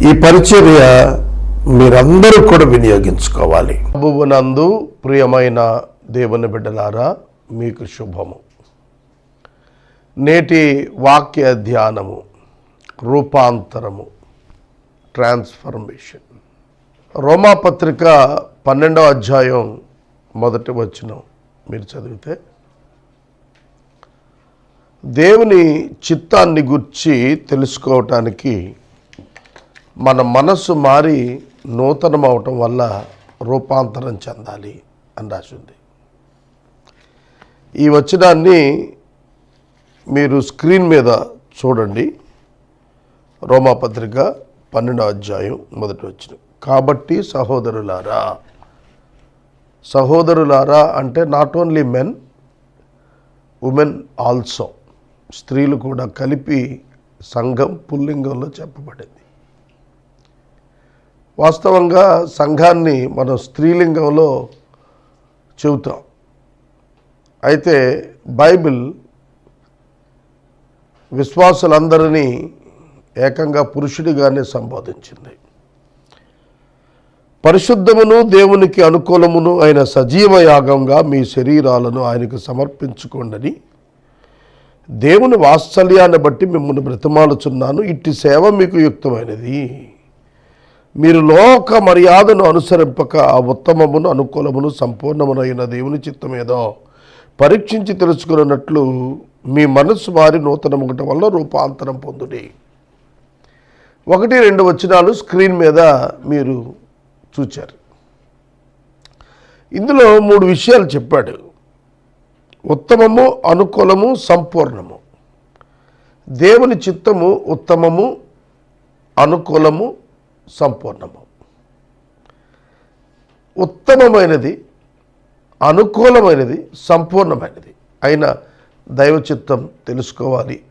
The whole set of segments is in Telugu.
ఈ పరిచర్య మీరందరూ కూడా వినియోగించుకోవాలి. ప్రభువునందు ప్రియమైన దేవుని బిడ్డలారా మీకు శుభము. నేటి వాక్య ధ్యానము రూపాంతరము ట్రాన్స్ఫర్మేషన్. రోమాపత్రిక పన్నెండవ అధ్యాయం మొదటి వచ్చిన మీరు చదివితే దేవుని చిత్తాన్ని గుర్చి తెలుసుకోవటానికి మన మనస్సు మారి నూతనం అవటం వల్ల రూపాంతరం చెందాలి అని రాసింది. ఈ వచనాన్ని మీరు స్క్రీన్ మీద చూడండి. రోమాపత్రిక పన్నెండో అధ్యాయం మొదటి వచ్చిన కాబట్టి సహోదరులారా సహోదరులారా అంటే not only men women also స్త్రీలు కూడా కలిపి సంఘం పుల్లింగంలో చెప్పబడింది. వాస్తవంగా సంఘాన్ని మనం స్త్రీలింగంలో చెబుతాం. అయితే బైబిల్ విశ్వాసులందరినీ ఏకంగా పురుషుడిగానే సంబోధించింది. పరిశుద్ధమును దేవునికి అనుకూలమును అయిన సజీవ యాగంగా మీ శరీరాలను ఆయనకు సమర్పించుకోండని దేవుని వాత్సల్యాన్ని బట్టి మిమ్మల్ని బ్రతిమాలుచున్నాను. ఇట్టి సేవ మీకు యుక్తమైనది. మీరు లోక మర్యాదను అనుసరింపక ఆ ఉత్తమమును అనుకూలమును సంపూర్ణమునైన దేవుని చిత్తమేదో పరీక్షించి తెలుసుకున్నట్లు మీ మనస్సు వారి నూతనముగట వల్ల రూపాంతరం పొందుడి. ఒకటి రెండు వచనాలు స్క్రీన్ మీద మీరు చూచారు. ఇందులో మూడు విషయాలు చెప్పాడు. ఉత్తమము అనుకూలము సంపూర్ణము. దేవుని చిత్తము ఉత్తమము అనుకూలము సంపూర్ణము. ఉత్తమమైనది అనుకూలమైనది సంపూర్ణమైనది. అయిన దైవ చిత్తం తెలుసుకోవాలి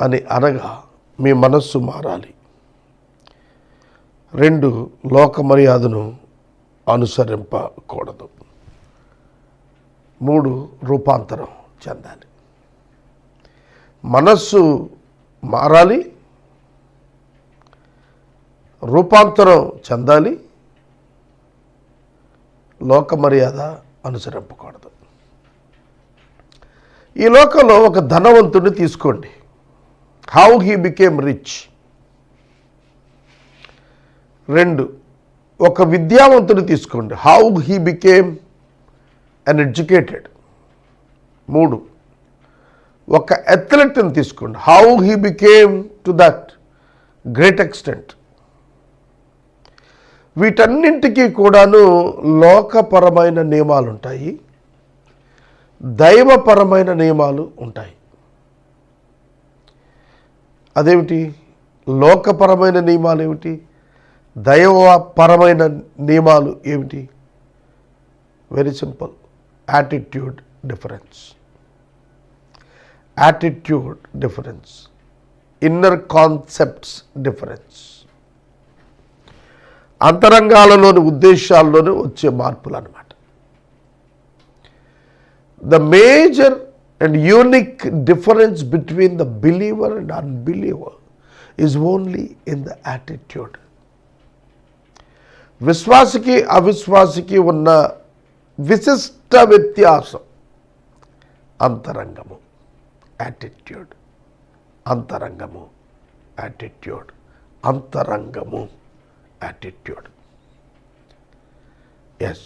అని అనగా మీ మనస్సు మారాలి. రెండు లోక మర్యాదను అనుసరింపకూడదు. మూడు రూపాంతరం చెందాలి. మనస్సు మారాలి రూపాంతరం చెందాలి లోక మర్యాద అనుసరింపకూడదు. ఈ లోకంలో ఒక ధనవంతుడిని తీసుకోండి. హౌ హీ బికేమ్ రిచ్ రెండు ఒక విద్యావంతుని తీసుకోండి. How he became an educated మూడు ఒక అథ్లెట్ని తీసుకోండి. How he became to that great extent వీటన్నింటికీ కూడాను లోకపరమైన నియమాలు ఉంటాయి దైవపరమైన నియమాలు ఉంటాయి. అదేమిటి? లోకపరమైన నియమాలు ఏమిటి దైవపరమైన నియమాలు ఏమిటి? Very simple attitude difference attitude difference inner concepts difference అంతరంగాలలోని ఉద్దేశాల్లోనే వచ్చే మార్పులు అన్నమాట the major and unique difference between the believer and unbeliever is only in the attitude విశ్వాసికి అవిశ్వాసికి ఉన్న విశిష్ట వ్యత్యాసం అంతరంగము యాటిట్యూడ్ అంతరంగము యాటిట్యూడ్ అంతరంగము. యాటిట్యూడ్ ఎస్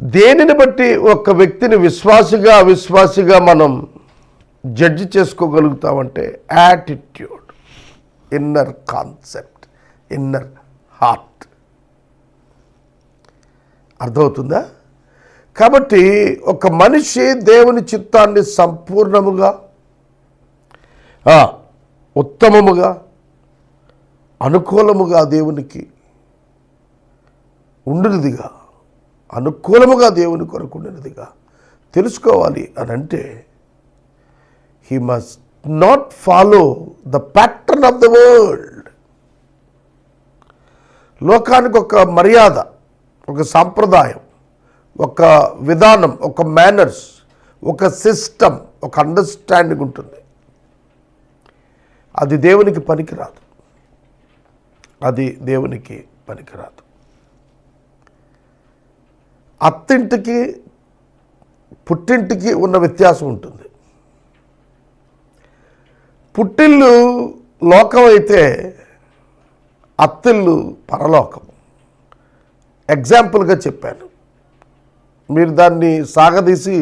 దేనిని బట్టి ఒక వ్యక్తిని విశ్వాసిగా అవిశ్వాసిగా మనం judge చేసుకోగలుగుతామంటే attitude inner concept inner heart అర్థమవుతుందా? కాబట్టి ఒక మనిషి దేవుని చిత్తాన్ని సంపూర్ణముగా ఉత్తమముగా అనుకూలముగా దేవునికి ఉండినదిగా అనుకూలముగా దేవుని కొరకు ఉండినదిగా తెలుసుకోవాలి అని అంటే he must not follow the pattern of the world లోకానికి ఒక మర్యాద ఒక సాంప్రదాయం ఒక విధానం ఒక మేనర్స్ ఒక సిస్టమ్ ఒక అండర్స్టాండింగ్ ఉంటుంది. అది దేవునికి పనికిరాదు. అది దేవునికి పనికిరాదు. అత్తింటికి పుట్టింటికి ఉన్న వ్యత్యాసం ఉంటుంది. పుట్టిల్లు లోకం అయితే అత్తిల్లు పరలోకం. ఎగ్జాంపుల్గా చెప్పాను. మీరు దాన్ని సాగదీసి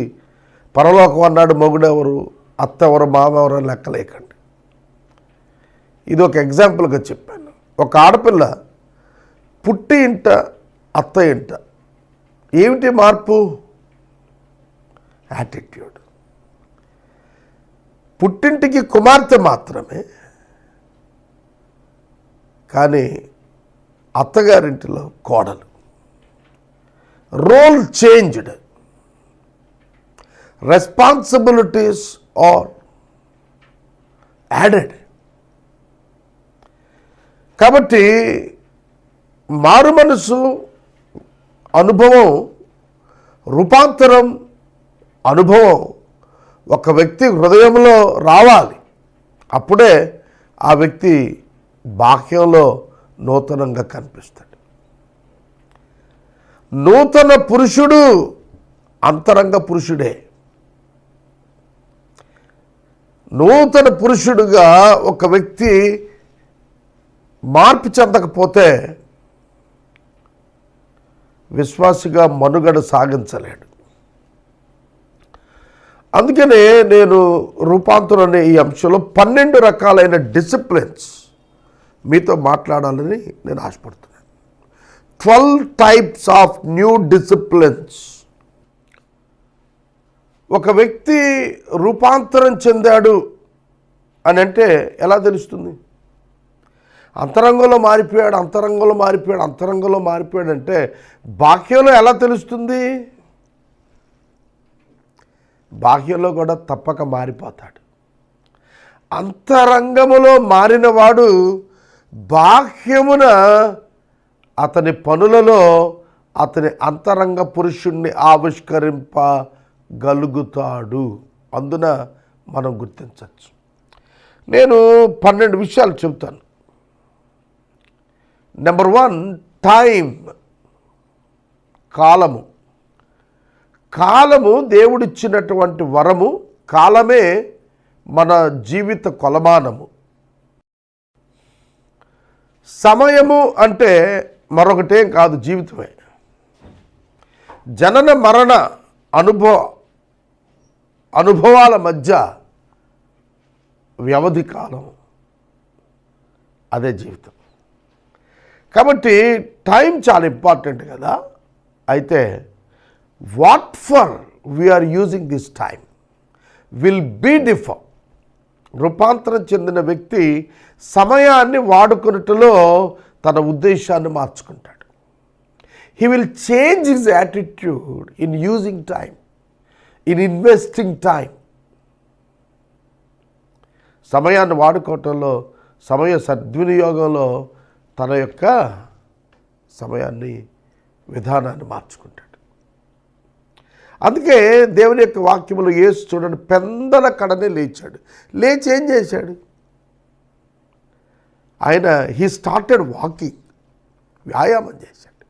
పరలోకం అన్నాడు మొగుడెవరు అత్త ఎవరు మామ ఎవరు లెక్కలేకండి ఇది ఒక ఎగ్జాంపుల్గా చెప్పాను. ఒక ఆడపిల్ల పుట్టి ఇంట అత్త ఇంట. ఏమిటి మార్పు? యాటిట్యూడ్ పుట్టింటికి కుమార్తె మాత్రమే కానీ అత్తగారింటిలో కోడలు. Role changed responsibilities are added కాబట్టి మారు మనసు అనుభవం రూపాంతరం అనుభవం ఒక వ్యక్తి హృదయంలో రావాలి. అప్పుడే ఆ వ్యక్తి బాహ్యంలో నూతనంగా కనిపిస్తాడు. నూతన పురుషుడు అంతరంగ పురుషుడే. నూతన పురుషుడుగా ఒక వ్యక్తి మార్పు చెందకపోతే విశ్వాసిగా మనుగడ సాగించలేడు. అందుకనే నేను రూపాంతరం అనే ఈ అంశంలో పన్నెండు రకాలైన డిసిప్లిన్స్ మీతో మాట్లాడాలని నేను ఆశపడుతున్నాను. Twelve types of new disciplines ఒక వ్యక్తి రూపాంతరం చెందాడు అని అంటే ఎలా తెలుస్తుంది? అంతరంగంలో మారిపోయాడు అంతరంగంలో మారిపోయాడు అంతరంగంలో మారిపోయాడు అంటే బాహ్యంలో ఎలా తెలుస్తుంది? బాహ్యంలో కూడా తప్పక మారిపోతాడు. అంతరంగములో మారినవాడు బాహ్యమున అతని పనులలో అతని అంతరంగ పురుషుణ్ణి ఆవిష్కరింపగలుగుతాడు. అందున మనం గుర్తించవచ్చు. నేను పన్నెండు విషయాలు చెబుతాను. నెంబర్ వన్ టైం కాలము. కాలము దేవుడిచ్చినటువంటి వరము కాలమే మన జీవిత కొలమానము. సమయము అంటే మరొకటేం కాదు జీవితమే. జనన మరణ అనుభవ అనుభవాల మధ్య వ్యవధి కాలం అదే జీవితం. కాబట్టి టైం చాలా ఇంపార్టెంట్ కదా. అయితే what for we are using this time will be differ రూపాంతరం చెందిన వ్యక్తి సమయాన్ని వాడుకున్నట్టులో తన ఉద్దేశాన్ని మార్చుకుంటాడు. He will change his attitude in using time in investing time సమయాన్ని వాడుకోవటంలో సమయ సద్వినియోగంలో తన యొక్క సమయాన్ని విధానాన్ని మార్చుకుంటాడు. అందుకే దేవుని యొక్క వాక్యములు ఏసు చూడండి పెందల కడనే లేచాడు. లేచి ఏం చేశాడు? ఆయన హీ స్టార్టెడ్ వాకింగ్ వ్యాయామం చేశాడు.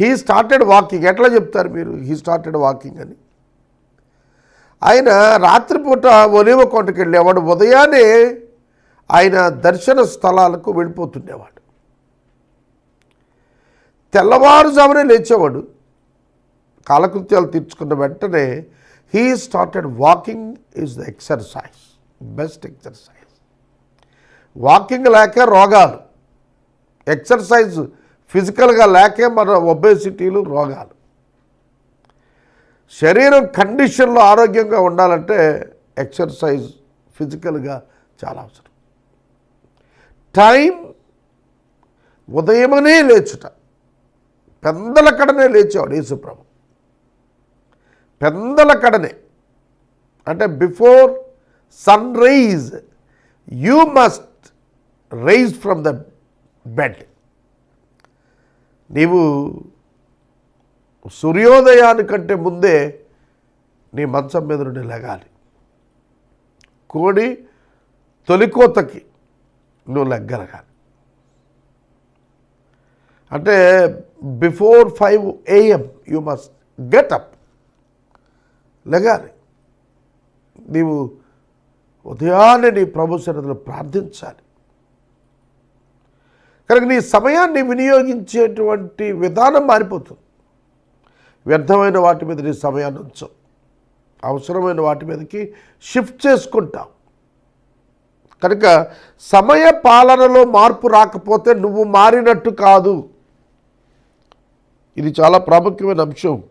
హీ స్టార్టెడ్ వాకింగ్ ఎట్లా చెప్తారు మీరు? హీ స్టార్టెడ్ వాకింగ్ అని. ఆయన రాత్రిపూట ఒలివ కోటకి వెళ్ళేవాడు ఉదయాన్నే ఆయన దర్శన స్థలాలకు వెళ్ళిపోతుండేవాడు. తెల్లవారుజామునే లేచేవాడు. కాలకృత్యాలు తీర్చుకున్న వెంటనే he started walking is the exercise best exercise walking లేక రోగాలు. ఎక్సర్సైజ్ ఫిజికల్గా లేకే మన ఒబేసిటీలు రోగాలు. శరీరం కండిషన్లో ఆరోగ్యంగా ఉండాలంటే ఎక్సర్సైజ్ ఫిజికల్గా చాలా అవసరం. టైం ఉదయమనే లేచుట. పెందల కడనే లేచేవాడు యేసుప్రభు. పెందల కడనే. అంటే before sunrise you must rise from the bed. నీవు సూర్యోదయానికంటే ముందే నీ మంచం మీద నుండి లెగాలి. కోడి తొలికోతకి నువ్వు లెగ్గలగాలి అంటే before five AM you must get up. లెగాలి. నీవు ఉదయాన్నే నీ ప్రభు సన్నిధిలో ప్రార్థించాలి. కనుక నీ సమయాన్ని వినియోగించేటువంటి విధానం మారిపోతుంది. వ్యర్థమైన వాటి మీద నీ సమయాన్ని ఉంచు. అవసరమైన వాటి మీదకి షిఫ్ట్ చేసుకుంటావు. కనుక సమయ పాలనలో మార్పు రాకపోతే నువ్వు మారినట్టు కాదు. ఇది చాలా ప్రాముఖ్యమైన అంశం.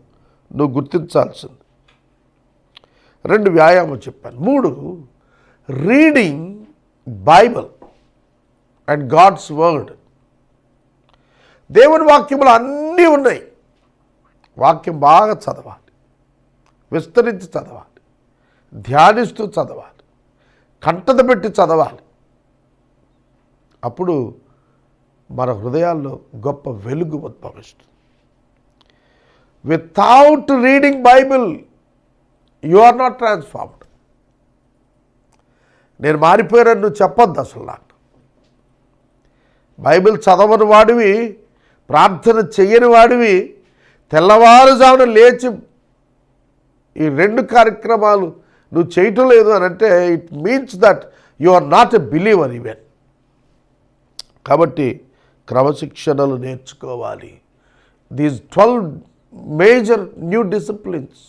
నువ్వు గుర్తించాల్సింది. రెండు వ్యాయామం చెప్పాను. మూడు reading Bible and God's word దేవుని వాక్యములు అన్నీ ఉన్నాయి. వాక్యం బాగా చదవాలి. విస్తరించి చదవాలి. ధ్యానిస్తూ చదవాలి. కంటద పెట్టి చదవాలి. అప్పుడు మన హృదయాల్లో గొప్ప వెలుగు ఉద్భవిస్తుంది. Without reading Bible you are not transformed నేను మారిపోయానని నువ్వు చెప్పొద్దు అసలు నాకు. బైబిల్ చదవని వాడివి ప్రార్థన చెయ్యని వాడివి తెల్లవారుజామున లేచి ఈ రెండు కార్యక్రమాలు నువ్వు చేయటం లేదు అని అంటే it means that you are not a believer even కాబట్టి క్రమశిక్షణలు నేర్చుకోవాలి. These twelve major new disciplines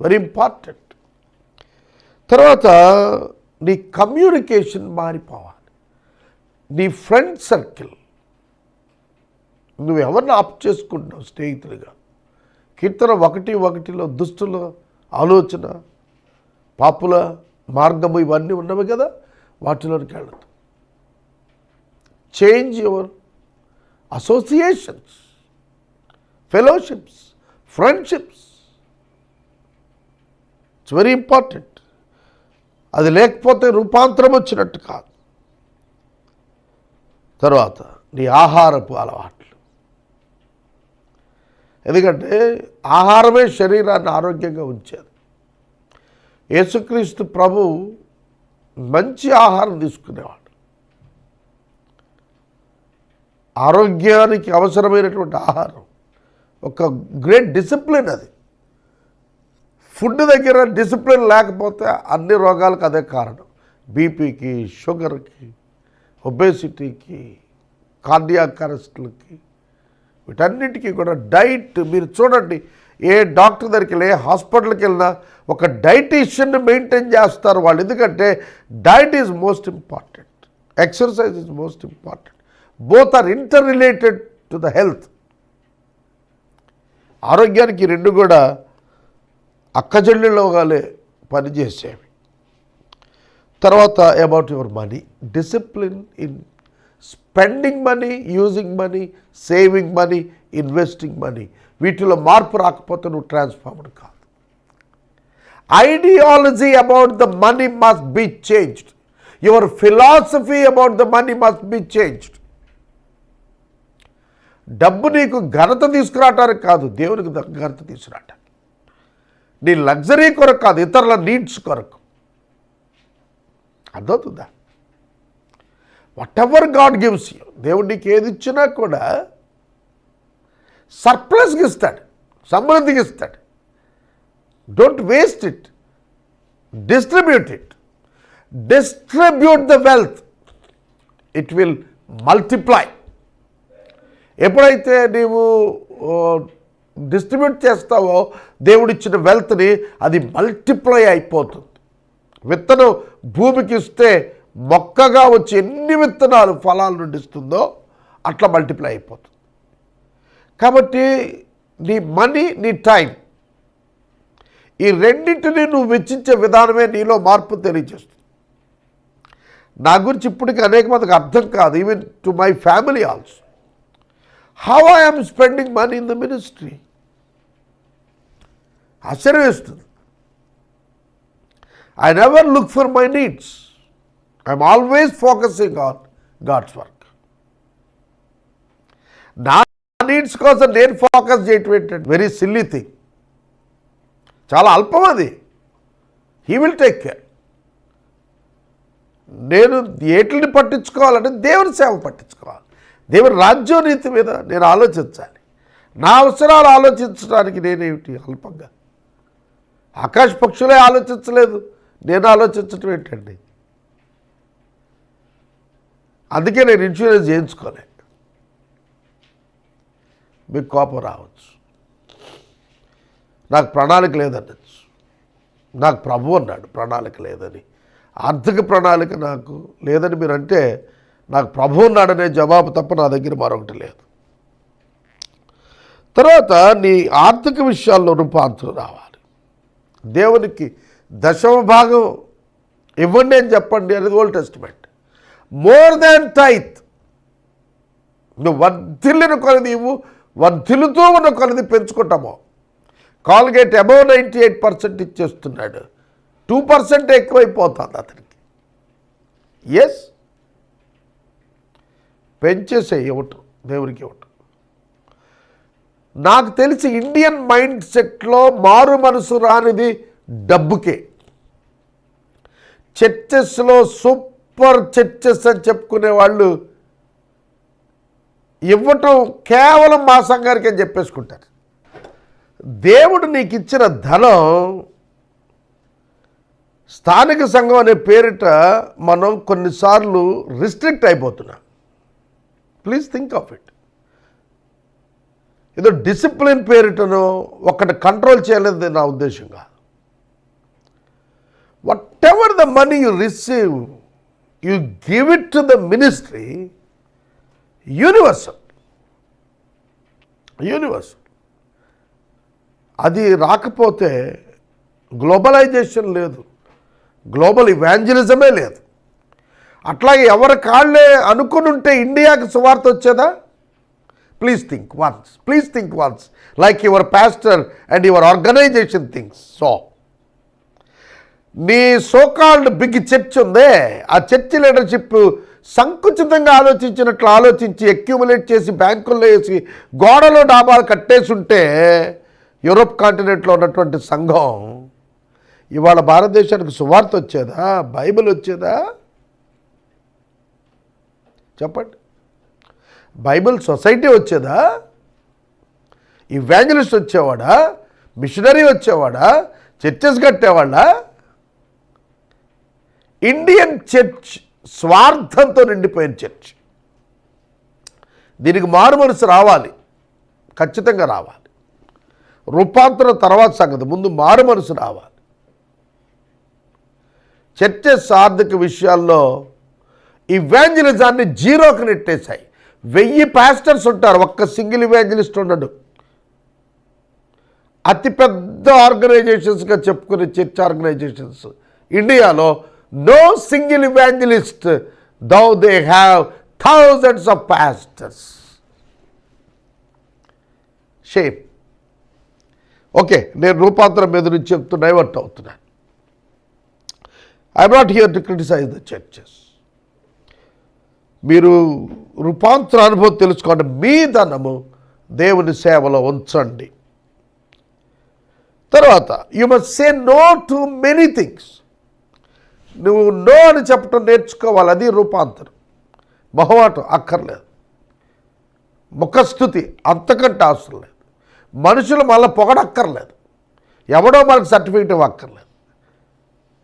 very important తర్వాత నీ కమ్యూనికేషన్ మారిపోవాలి. నీ ఫ్రెండ్ సర్కిల్ నువ్వు ఎవరిని ఆప్ చేసుకుంటున్నావు స్నేహితులుగా? కీర్తన ఒకటి ఒకటిలో దుస్తుల ఆలోచన పాపుల మార్గము ఇవన్నీ ఉన్నవి కదా వాటిలోనికి వెళ్ళదు. Change your associations fellowships friendships it's very important అది లేకపోతే రూపాంతరం వచ్చినట్టు కాదు. తర్వాత నీ ఆహారపు అలవాట్లు. ఎందుకంటే ఆహారమే శరీరాన్ని ఆరోగ్యంగా ఉంచేది. యేసుక్రీస్తు ప్రభు మంచి ఆహారం తీసుకునేవాడు. ఆరోగ్యానికి అవసరమైనటువంటి ఆహారం. ఒక గ్రేట్ డిసిప్లిన్ అది. ఫుడ్ దగ్గర డిసిప్లిన్ లేకపోతే అన్ని రోగాలకు అదే కారణం. బీపీకి షుగర్కి ఒబేసిటీకి కార్డియాక్ అరెస్ట్లకి వీటన్నిటికీ కూడా డైట్ మీరు చూడండి. ఏ డాక్టర్ దగ్గరికి వెళ్ళి ఏ హాస్పిటల్కి వెళ్ళినా ఒక డైటీషియన్ మెయింటైన్ చేస్తారు వాళ్ళు. ఎందుకంటే diet is most important. Exercise is most important. Both are interrelated to the health. ఆరోగ్యానికి రెండు కూడా అక్కజల్లులోగాలే పనిచేసేవి. తర్వాత about your money. Discipline in spending money using money saving money investing money. వీటిలో మార్పు రాకపోతే నువ్వు ట్రాన్స్ఫార్మర్ కాదు. Ideology about the money must be changed your philosophy about the money must be changed డబ్బు నీకు ఘనత తీసుకురావటానికి కాదు దేవునికి ద- ఘనత తీసుకురావటానికి. నీ లగ్జరీ కొరకు కాదు ఇతరుల నీడ్స్ కొరకు. అర్థవుతుందా whatever God gives you దేవుడు నీకు ఏది ఇచ్చినా కూడా సర్ప్లస్కి ఇస్తాడు సమృద్ధికి ఇస్తాడు. Don't waste it distribute it distribute the wealth it will multiply ఎప్పుడైతే నీవు డిస్ట్రిబ్యూట్ చేస్తావో దేవుడిచ్చిన వెల్త్ని అది మల్టిప్లై అయిపోతుంది. విత్తనం భూమికి ఇస్తే మొక్కగా వచ్చి ఎన్ని విత్తనాలు ఫలాలు నుండి ఇస్తుందో అట్లా మల్టిప్లై అయిపోతుంది. కాబట్టి నీ మనీ నీ టైం ఈ రెండింటిని నువ్వు వెచ్చించే విధానమే నీలో మార్పు తెలియజేస్తుంది. నా గురించి ఇప్పటికీ అనేక మందికి అర్థం కాదు even to my family also how I'm spending money in the ministry ఆశ్చర్యం వేస్తుంది I never look for my needs I'm always focusing on God's work నా నీడ్స్ కోసం నేను ఫోకస్ చేయటం ఏంటంటే వెరీ సిల్లీ థింగ్ చాలా అల్పం అది. హీ విల్ టేక్ కేర్ నేను ఏటిని పట్టించుకోవాలంటే దేవుని సేవ పట్టించుకోవాలి. దేవుని రాజ్యోనీతి మీద నేను ఆలోచించాలి. నా అవసరాలు ఆలోచించడానికి నేనేమిటి అల్పంగా? ఆకాశ పక్షులే ఆలోచించలేదు. నేను ఆలోచించటం ఏంటండి? అందుకే నేను ఇన్సూరెన్స్ చేయించుకోలే మీకు కోపం రావచ్చు. నాకు ప్రణాళిక లేదనొచ్చు నాకు ప్రభు అన్నాడు ప్రణాళిక లేదని. ఆర్థిక ప్రణాళిక నాకు లేదని మీరు అంటే నాకు ప్రభు ఉన్నాడనే జవాబు తప్ప నా దగ్గర మరొకటి లేదు. తర్వాత నీ ఆర్థిక విషయాల్లో రూపాంతరం రావాలి. దేవునికి దశమ భాగం ఇవ్వండి అని చెప్పండి అనేది old testament. More than tithe నువ్వు వర్ధిల్లిన కొలది ఇవ్వు వర్ధిల్లుతూ ఉన్న కొలది పెంచుకుంటామో Colgate above ninety eight percent ఇచ్చేస్తున్నాడు. Two percent ఎక్కువైపోతుంది అతనికి. ఎస్ పెంచేసే ఇవ్వటం దేవుడికి ఇవ్వటం నాకు తెలిసి ఇండియన్ మైండ్ సెట్లో మారు మనసు రానిది డబ్బుకే. చర్చెస్లో సూపర్ చర్చెస్ అని చెప్పుకునే వాళ్ళు ఇవ్వటం కేవలం మా సంఘానికి అని చెప్పేసుకుంటారు. దేవుడు నీకు ఇచ్చిన ధనం స్థానిక సంఘం అనే పేరిట మనం కొన్నిసార్లు రిస్ట్రిక్ట్ అయిపోతున్నాం. ప్లీజ్ థింక్ ఆఫ్ ఇట్ ఏదో డిసిప్లిన్ పేరిటను ఒకటి కంట్రోల్ చేయలేదు నా ఉద్దేశంగా whatever the money you receive you give it to the ministry universal universal అది రాకపోతే గ్లోబలైజేషన్ లేదు. గ్లోబల్ ఇవాంజలిజమే లేదు. అట్లాగే ఎవరి కాళ్ళే అనుకుని ఉంటే ఇండియాకి సువార్త వచ్చేదా? Please think once please think once like your pastor and your organization things so నీ సోకాల్డ్ బిగ్ చర్చ్ ఉందే. ఆ చర్చ్ లీడర్షిప్ సంకుచితంగా ఆలోచించినట్లు ఆలోచించి అక్యూములేట్ చేసి బ్యాంకుల్లో వేసి గోడలో డాబాలు కట్టేసి ఉంటే యూరోప్ కాంటినెంట్లో ఉన్నటువంటి సంఘం ఇవాళ భారతదేశానికి సువార్త వచ్చేదా? బైబిల్ వచ్చేదా? చెప్పండి. బైబిల్ సొసైటీ వచ్చేదా? ఇవాంజలిస్ట్ వచ్చేవాడా? మిషనరీ వచ్చేవాడా? చర్చెస్ కట్టేవాళ్ళా? ఇండియన్ చర్చ్ స్వార్థంతో నిండిపోయిన చర్చ్. దీనికి మారు మనసు రావాలి. ఖచ్చితంగా రావాలి. రూపాంతరం తర్వాత సంగతి. ముందు మారు మనసు రావాలి. చర్చ సార్థక విషయాల్లో ఇవాంజలిజాన్ని జీరోకి నెట్టేశాయి. వెయ్యి పాస్టర్స్ ఉంటారు. ఒక్క సింగిల్ ఇవాంజలిస్ట్ ఉండడు. అతిపెద్ద ఆర్గనైజేషన్స్గా చెప్పుకునే చర్చ్ ఆర్గనైజేషన్స్ ఇండియాలో no single evangelist though they have thousands of pastors shape okay నేను రూపాంతరం మీద నుంచి చెప్తూ డైవర్ట్ అవుతున్నాను. I'm not here to criticize the churches మీరు రూపాంతర అనుభవం తెలుసుకోండి. మీ ధనము దేవుని సేవలో ఉంచండి. తర్వాత you must say no to many things నువ్వు నో అని చెప్పటం నేర్చుకోవాలి. అది రూపాంతరం. మొహమాటం అక్కర్లేదు. ముఖస్థుతి అంతకంటే అవసరం లేదు. మనుషులు మళ్ళీ పొగడక్కర్లేదు. ఎవడో మనకు సర్టిఫికేట్ ఇవ్వక్కర్లేదు.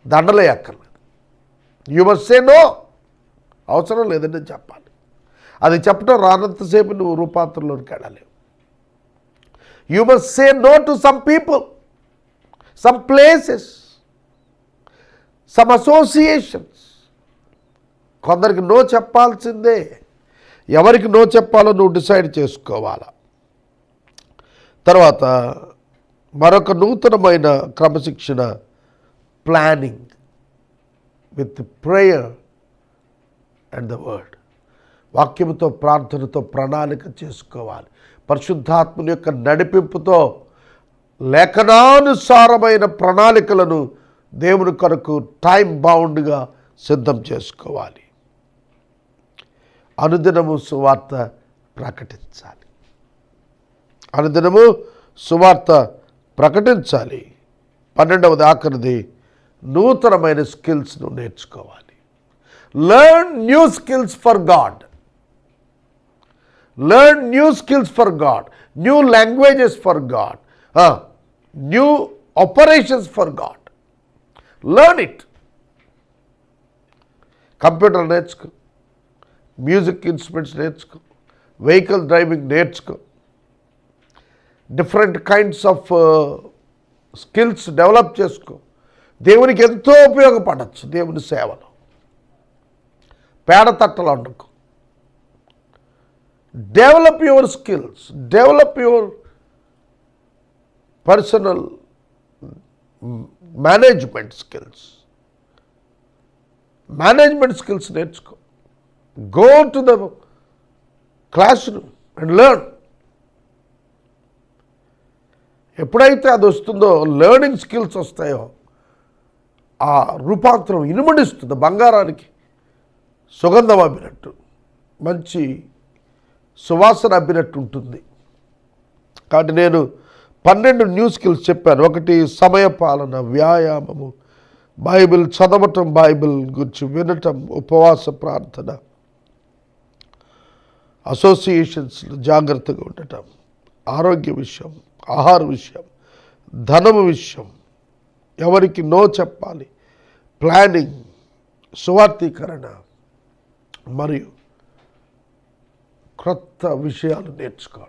దండలే అక్కర్లేదు. యు మస్ట్ సే నో అవసరం లేదని చెప్పాలి. అది చెప్పడం రానంతసేపు నువ్వు రూపాంతరంలోకి వెళ్ళలేవు. You must say no to some people some places some associations కొందరికి నో చెప్పాల్సిందే. ఎవరికి నో చెప్పాలో నువ్వు డిసైడ్ చేసుకోవాలా? తర్వాత మరొక నూతనమైన క్రమశిక్షణ planning with prayer and the word వాక్యంతో ప్రార్థనతో ప్రణాళిక చేసుకోవాలి. పరిశుద్ధాత్మని యొక్క నడిపింపుతో లేఖనానుసారమైన ప్రణాళికలను దేవుని కొరకు టైం బౌండ్గా సిద్ధం చేసుకోవాలి. అనుదినము సువార్త ప్రకటించాలి. అనుదినము సువార్త ప్రకటించాలి. పన్నెండవది ఆఖరిది నూతనమైన స్కిల్స్ను నేర్చుకోవాలి. Learn new skills for God learn new skills for God new languages for God new operations for God learn it computer నేర్చుకో. మ్యూజిక్ ఇన్స్ట్రుమెంట్స్ నేర్చుకో. వెహికల్ డ్రైవింగ్ నేర్చుకో. Different kinds of skills develop చేసుకో. దేవునికి ఎంతో ఉపయోగపడచ్చు దేవుని సేవలో. పేడ తట్టలు వండుకో develop your skills develop your personal management skills. Management skills నేర్చుకో. Go to the classroom and learn. ఎప్పుడైతే అది వస్తుందో లెర్నింగ్ స్కిల్స్ వస్తాయో ఆ రూపాంతరం ఇనుమడిస్తుంది బంగారానికి. సుగంధం అబ్బినట్టు మంచి సువాసన అబ్బినట్టు ఉంటుంది. కాబట్టి నేను పన్నెండు న్యూ స్కిల్స్ చెప్పాను. ఒకటి సమయపాలన వ్యాయామము బైబిల్ చదవటం బైబిల్ గురించి వినటం ఉపవాస ప్రార్థన అసోసియేషన్స్లో జాగ్రత్తగా ఉండటం ఆరోగ్య విషయం ఆహార విషయం ధనము విషయం ఎవరికి నో చెప్పాలి ప్లానింగ్ సువార్థీకరణ మరియు క్రొత్త విషయాలు నేర్చుకోవడం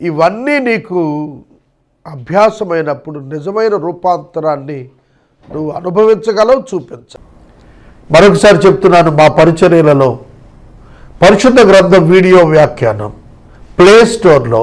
ఇవన్నీ నీకు అభ్యాసమైనప్పుడు నిజమైన రూపాంతరాన్ని నువ్వు అనుభవించగలవు చూపించ. మరొకసారి చెప్తున్నాను మా పరిచర్యలలో పరిశుద్ధ గ్రంథం వీడియో వ్యాఖ్యానం ప్లే స్టోర్లో